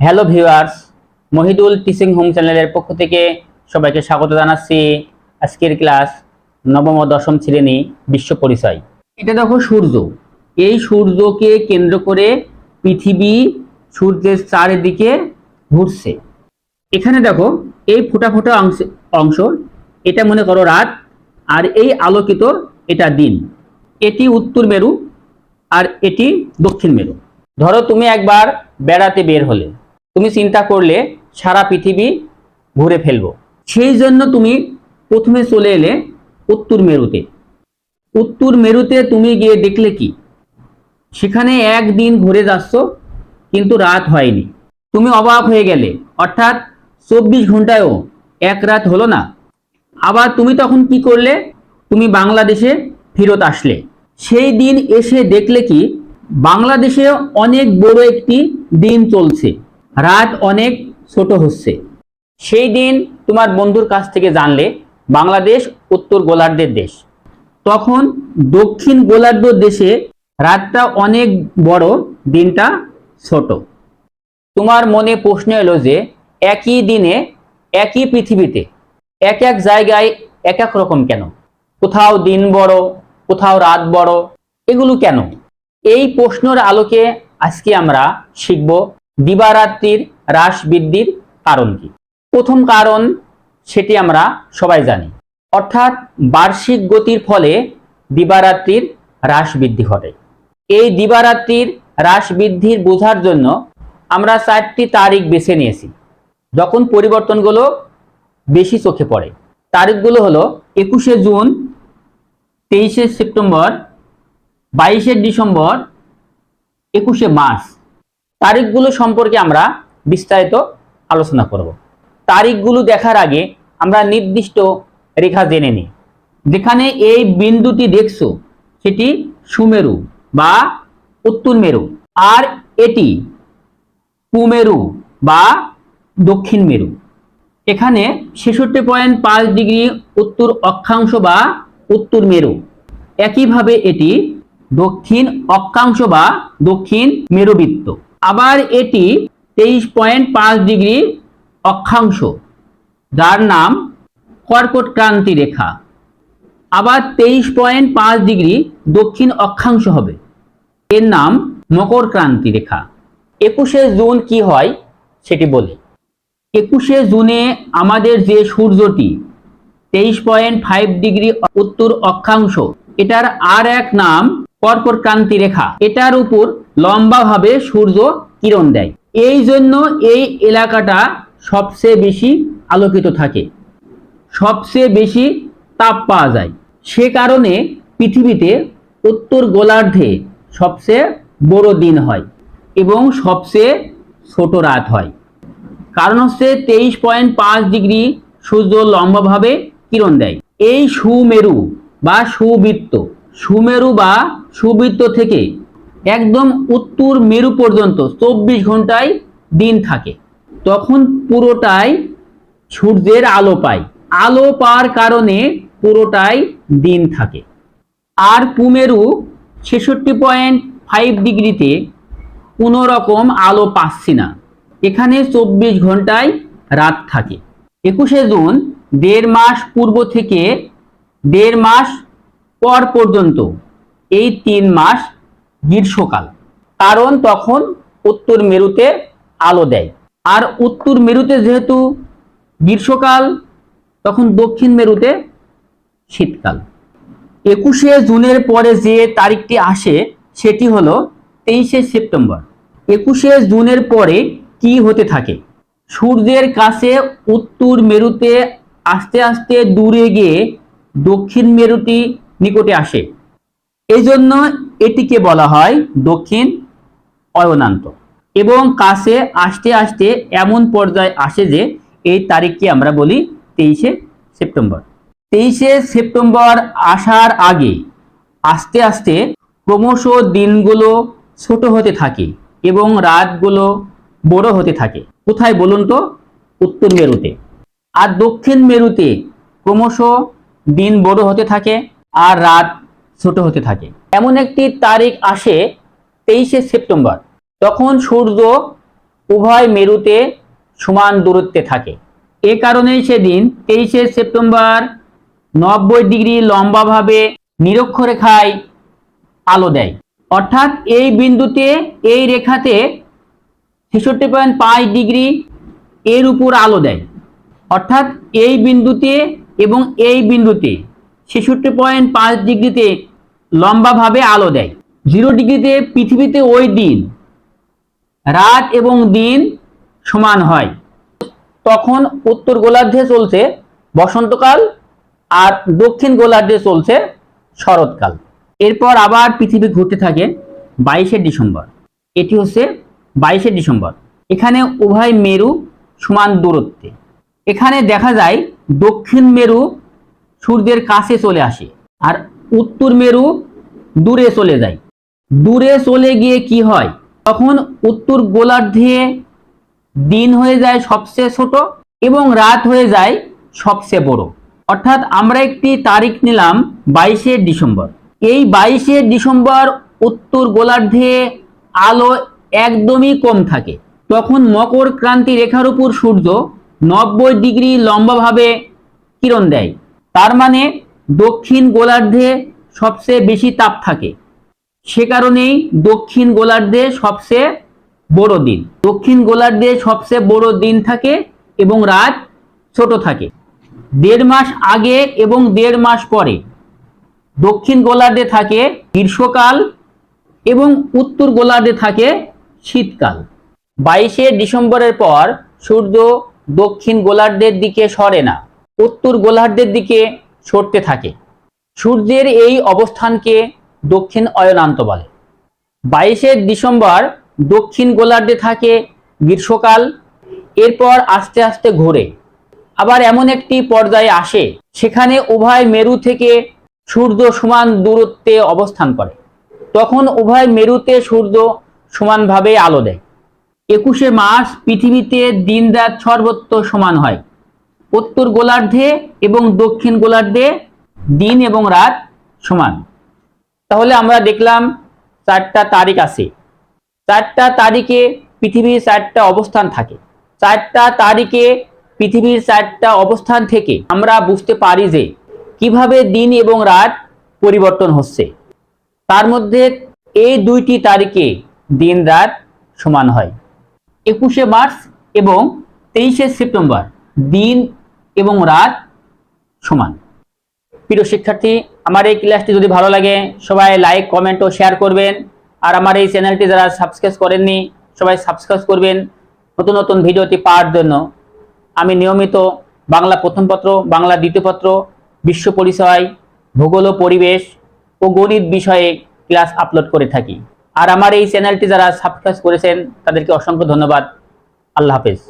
Hello viewers Mohidul teaching home চ্যানেলের পক্ষ থেকে সবাইকে স্বাগত জানাচ্ছি। আজকের ক্লাস নবম ও দশম শ্রেণি বিশ্ব পরিচয়। এটা দেখো সূর্য। এই সূর্যকে কেন্দ্র করে পৃথিবী সূর্যের চারিদিকে ঘুরছে। এখানে দেখো, এই ফোটা ফোটা অংশ অংশ, এটা মনে করো রাত, আর এই আলোকিত এটা দিন। এটি উত্তর মেরু, আর এটি দক্ষিণ মেরু। ধরো তুমি একবার বেড়াতে বের হলে। তুমি চিন্তা করলে সারা পৃথিবী ঘুরে ফেলব। সেই জন্য তুমি প্রথমে চলে এলে উত্তর মেরুতে। উত্তর মেরুতে তুমি গিয়ে দেখলে কি? সেখানে একদিন ঘুরে যাচ্ছ, কিন্তু রাত হয়নি। তুমি অবাক হয়ে গেলে, অর্থাৎ চব্বিশ ঘন্টায়ও এক রাত হলো না। আবার তুমি তখন কি করলে? তুমি বাংলাদেশে ফেরত আসলে। সেই দিন এসে দেখলে কি? বাংলাদেশে অনেক বড় একটি দিন চলছে। রাত অনেক ছোট হচ্ছে। সেই দিন তোমার বন্ধুর কাছ থেকে জানলে বাংলাদেশ উত্তর গোলার্ধের দেশ। তখন দক্ষিণ গোলার্ধ দেশে রাতটা অনেক বড়, দিনটা ছোট। তোমার মনে প্রশ্ন এলো যে একই দিনে একই পৃথিবীতে এক এক জায়গায় এক এক রকম কেন? কোথাও দিন বড়, কোথাও রাত বড়, এগুলো কেন? এই প্রশ্নের আলোকে আজকে আমরা শিখব দিবারাত্রির হ্রাস বৃদ্ধির কারণ কি? প্রথম কারণ সেটি আমরা সবাই জানি। অর্থাৎ বার্ষিক গতির ফলে দিবারাত্রির হ্রাস বৃদ্ধি ঘটে। এই দিবারাত্রির হ্রাস বৃদ্ধির বোঝার জন্য আমরা চারটি তারিখ বেছে নিয়েছি। যখন পরিবর্তনগুলো বেশি চোখে পড়ে। তারিখগুলো হলো একুশে জুন, তেইশে সেপ্টেম্বর, বাইশে ডিসেম্বর, একুশে মার্চ। তারিখগুলো সম্পর্কে আমরা বিস্তারিত আলোচনা করব। তারিখগুলো দেখার আগে আমরা নির্দিষ্ট রেখা জেনে নিই। যেখানে এই বিন্দুটি দেখছ, সেটি সুমেরু বা উত্তর মেরু। আর এটি কুমেরু বা দক্ষিণ মেরু। এখানে ছেষট্টি পয়েন্ট পাঁচ ডিগ্রি উত্তর অক্ষাংশ বা উত্তর মেরু। একইভাবে এটি দক্ষিণ অক্ষাংশ বা দক্ষিণ মেরুবৃত্ত। আবার এটি তেইশ পয়েন্ট পাঁচ ডিগ্রি অক্ষাংশ, যার নাম কর্কট ক্রান্তি রেখা। আবার তেইশ পয়েন্ট পাঁচ ডিগ্রি দক্ষিণ অক্ষাংশ হবে, এর নাম মকর ক্রান্তি রেখা। একুশে জুন কি হয় সেটি বলি। একুশে জুনে আমাদের যে সূর্যটি, তেইশ পয়েন্ট ফাইভ ডিগ্রি উত্তর অক্ষাংশ, এটার আর এক নাম কর্কট ক্রান্তি রেখা। এটার উপর লম্বাভাবে সূর্য কিরণ দেয়। এই জন্য এই এলাকাটা সবচেয়ে বেশি আলোকিত থাকে। সবচেয়ে বেশি তাপ পাওয়া যায়। সে কারণে পৃথিবীতে উত্তর গোলার্ধে সবচেয়ে বড় দিন হয় এবং সবচেয়ে ছোট রাত হয়। কারণ হচ্ছে তেইশ পয়েন্ট পাঁচ ডিগ্রি সূর্য লম্বাভাবে কিরণ দেয়। এই সুমেরু বা সুবৃত্ত সুমেরু বা সুবৃত্ত থেকে একদম উত্তর মেরু পর্যন্ত চব্বিশ ঘন্টায় দিন থাকে। তখন পুরোটাই সূর্যের আলো পায়। আলো পাওয়ার কারণে পুরোটাই দিন থাকে। আর পুমেরু ছেষট্টি পয়েন্ট ফাইভ ডিগ্রিতে কোনো রকম আলো পাচ্ছি না। এখানে চব্বিশ ঘন্টায় রাত থাকে। একুশে জুন, দেড় মাস পূর্ব থেকে দেড় মাস পর পর্যন্ত এই তিন মাস গ্রীষ্মকাল। কারণ তখন উত্তর মেরুতে আলো দেয়। আর উত্তর মেরুতে যেহেতু গ্রীষ্মকাল, তখন দক্ষিণ মেরুতে শীতকাল। একুশে জুনের পরে যে তারিখটি আসে, সেটি হলো তেইশে সেপ্টেম্বর। একুশে জুনের পরে কি হতে থাকে? সূর্যের কাছে উত্তর মেরুতে আস্তে আস্তে দূরে গিয়ে দক্ষিণ মেরুটি নিকটে আসে। এই জন্য এটিকে বলা হয় দক্ষিণ অয়নান্ত এবং কাছে আসতে আসতে এমন পর্যায়ে আসে যে এই তারিখকে আমরা বলি তেইশে সেপ্টেম্বর। তেইশে সেপ্টেম্বর আসার আগে আস্তে আস্তে ক্রমশ দিনগুলো ছোট হতে থাকে এবং রাতগুলো বড় হতে থাকে। কোথায় বলুন তো? উত্তর মেরুতে। আর দক্ষিণ মেরুতে ক্রমশ দিন বড় হতে থাকে আর রাত ছোট হতে থাকে। এমন একটি তারিখ আসে তেইশে সেপ্টেম্বর তখন সূর্য উভয় মেরুতে সমান দূরত্বে থাকে। এ কারণেই সেদিন তেইশে সেপ্টেম্বর নব্বই ডিগ্রি লম্বাভাবে নিরক্ষরেখায় আলো দেয়। অর্থাৎ এই বিন্দুতে এই রেখাতে ছেষট্টি পয়েন্ট পাঁচ ডিগ্রি এর উপর আলো দেয়। অর্থাৎ এই বিন্দুতে এবং এই বিন্দুতে ছেষট্টি পয়েন্ট পাঁচ ডিগ্রিতে লম্বাভাবে আলো দেয়। জিরো ডিগ্রিতে পৃথিবীতে ওই দিন, রাত এবং দিন সমান হয়। তখন উত্তর গোলার্ধে চলছে বসন্তকাল আর দক্ষিণ গোলার্ধে চলছে শরৎকাল। এরপর আবার পৃথিবী ঘুরতে থাকে বাইশে ডিসেম্বর। এটি হচ্ছে বাইশে ডিসেম্বর। এখানে উভয় মেরু সমান দূরত্বে। এখানে দেখা যায় দক্ষিণ মেরু সূর্যের কাছে চলে আসে আর উত্তর মেরু দূরে চলে যায়। দূরে চলে গিয়ে কি হয়? তখন উত্তর গোলার্ধে দিন হয়ে যায় সবচেয়ে ছোট এবং রাত হয়ে যায় সবচেয়ে বড়। অর্থাৎ আমরা একটি তারিখ নিলাম বাইশে ডিসেম্বর। এই বাইশে ডিসেম্বর উত্তর গোলার্ধে আলো একদমই কম থাকে। তখন মকর ক্রান্তি রেখার উপর সূর্য নব্বই ডিগ্রি লম্বাভাবে কিরণ দেয়। তার মানে দক্ষিণ গোলার্ধে সবচেয়ে বেশি তাপ থাকে। সে কারণেই দক্ষিণ গোলার্ধে সবচেয়ে বড় দিন। দক্ষিণ গোলার্ধে সবচেয়ে বড় দিন থাকে এবং রাত ছোট থাকে। দেড় মাস আগে এবং দেড় মাস পরে দক্ষিণ গোলার্ধে থাকে গ্রীষ্মকাল এবং উত্তর গোলার্ধে থাকে শীতকাল। বাইশে ডিসেম্বরের পর সূর্য দক্ষিণ গোলার্ধের দিকে সরে না। উত্তর গোলার্ধের দিকে সরতে থাকে। সূর্যের এই অবস্থানকে দক্ষিণ অয়নান্ত বলে। বাইশে ডিসেম্বর দক্ষিণ গোলার্ধে থাকে গ্রীষ্মকাল, এরপর আস্তে আস্তে ঘোরে। আবার এমন একটি পর্যায়ে আসে, সেখানে উভয় মেরু থেকে সূর্য সমান দূরত্বে অবস্থান করে। তখন উভয় মেরুতে সূর্য সমানভাবে আলো দেয়। একুশে মার্চ পৃথিবীতে দিন রাত সর্বত্র সমান হয়। উত্তর গোলার্ধে এবং দক্ষিণ গোলার্ধে দিন এবং রাত সমান। তাহলে আমরা দেখলাম চারটা তারিখ আছে। চারটা তারিখে পৃথিবীর চারটা অবস্থান থাকে। চারটা তারিখে পৃথিবীর চারটা অবস্থান থেকে আমরা বুঝতে পারি যে কীভাবে দিন এবং রাত পরিবর্তন হচ্ছে। তার মধ্যে এই দুইটি তারিখে দিন রাত সমান হয়। একুশে মার্চ এবং তেইশে সেপ্টেম্বর দিন এবং রাত সমান। প্রিয় শিক্ষার্থী, আমার এই ক্লাসটি যদি ভালো লাগে, সবাই লাইক কমেন্ট ও শেয়ার করবেন। আর আমার এই চ্যানেলটি যারা সাবস্ক্রাইব করেননি, সবাই সাবস্ক্রাইব করবেন নতুন নতুন ভিডিওটি পাওয়ার জন্য। আমি নিয়মিত বাংলা প্রথম পত্র, বাংলা দ্বিতীয় পত্র, বিশ্ব পরিচয়, ভূগোল ও পরিবেশ ও গণিত বিষয়ে ক্লাস আপলোড করে থাকি। আর আমার এই চ্যানেলটি যারা সাবস্ক্রাইব করেছেন, তাদেরকে অসংখ্য ধন্যবাদ। আল্লাহ হাফেজ।